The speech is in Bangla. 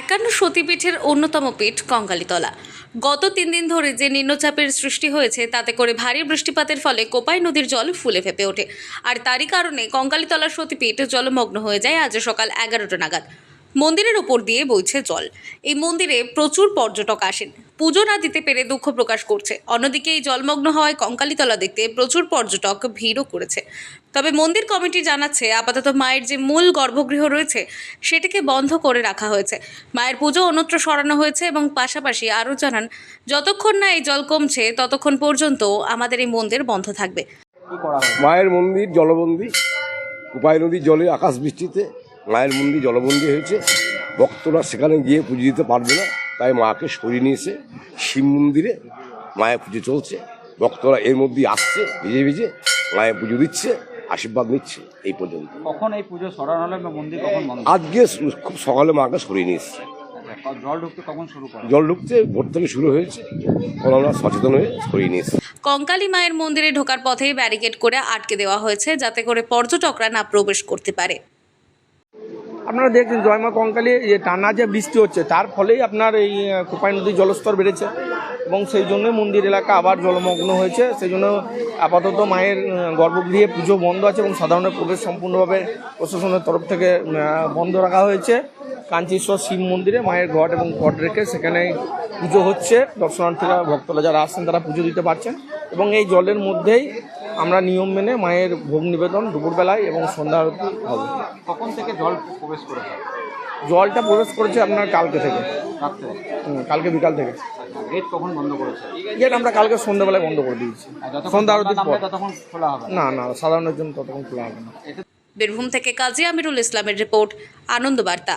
একান্ন সতীপীঠের অন্যতম পীঠ কঙ্গালীতলা। গত তিন দিন ধরে যে নিম্নচাপের সৃষ্টি হয়েছে, তাতে করে ভারী বৃষ্টিপাতের ফলে কোপাই নদীর জল ফুলে ফেপে ওঠে। আর তারই কারণে কঙ্কালীতলার সতীপীঠ জলমগ্ন হয়ে যায় আজ সকাল এগারোটা নাগাদ। মন্দিরের ওপর দিয়ে বইছে জল। এই মন্দিরে প্রচুর পর্যটক আসেন। পুজো না দিতে পেরে দুঃখ প্রকাশ করছে। অন্যদিকে এই জলমগ্ন হওয়ায় কঙ্কালীতলা দেখতে প্রচুর পর্যটক ভিড়ও করেছে। তবে মন্দির কমিটি জানাচ্ছে, আপাতত মায়ের যে মূল গর্ভগৃহ রয়েছে, সেটিকে বন্ধ করে রাখা হয়েছে। মায়ের পুজো অন্যত্র সরানো হয়েছে এবং পাশাপাশি আরও জানান, যতক্ষণ না এই জল কমছে, ততক্ষণ পর্যন্ত আমাদের এই মন্দির বন্ধ থাকবে। মায়ের মন্দির জলবন্দী কুপাই নদীর জলে আকাশ বৃষ্টিতে মায়ের মন্দির জলবন্দী হয়েছে। ভক্তরা সেখানে গিয়ে পুজো দিতে পারবে না। তাই মাকে সরিয়ে নিয়েছে। শিব মন্দিরে মায়ের পুজো চলছে। ভক্তরা এর মধ্যেই আসছে ভিজে ভিজে মায়ের পুজো দিচ্ছে আশীর্বাদ নিচ্ছে এই পর্যন্ত। কখন এই পুজো সরানো হলো মন্দির কখন আজকে খুব সকালে মাকে সরিয়ে নিয়ে এসছে আচ্ছা, জল ঢুকতে কখন শুরু করে? ভোর থেকে শুরু হয়েছে। আমরা সচেতন হয়ে সরিয়ে নিয়ে এসছি কঙ্কালী মায়ের মন্দিরে ঢোকার পথে ব্যারিকেড করে আটকে দেওয়া হয়েছে যাতে করে পর্যটকরা না প্রবেশ করতে পারে। আপনারা দেখছেন জয়মা কঙ্কালী যে টানা যে বৃষ্টি হচ্ছে, তার ফলেই আপনার এই কোপাই নদীর জলস্তর বেড়েছে এবং সেই জন্য মন্দির এলাকা আবার জলমগ্ন হয়েছে। সেই জন্য আপাতত মায়ের গর্ভগৃহে পুজো বন্ধ আছে এবং সাধারণের প্রবেশ সম্পূর্ণভাবে প্রশাসনের তরফ থেকে বন্ধ রাখা হয়েছে। কাঞ্চীশ্বর শিব মন্দিরে মায়ের ঘট এবং ঘট রেখে সেখানে পুজো হচ্ছে। দর্শনার্থীরা, ভক্তরা যারা আসছেন, তারা পুজো দিতে পারছেন। এবং এই জলের মধ্যেই আমরা নিয়ম মেনে মায়ের ভোগ নিবেদন দুপুরবেলায় এবং সন্ধ্যা আরতি হবে। কখন থেকে জল প্রবেশ করেছে? জলটা প্রবেশ করেছে আপনার কালকে থেকে। কালকে বিকাল থেকে। গেট কখন বন্ধ করেছে? গেট আমরা কালকে সন্ধ্যাবেলায় বন্ধ করে দিয়েছি। সন্ধ্যা আরতির পর। খোলা হবে না। না না সাধারণের জন্য ততক্ষণ খোলা হবে না। বীরভূম থেকে কাজী আমিরুল ইসলামের রিপোর্ট আনন্দ বার্তা।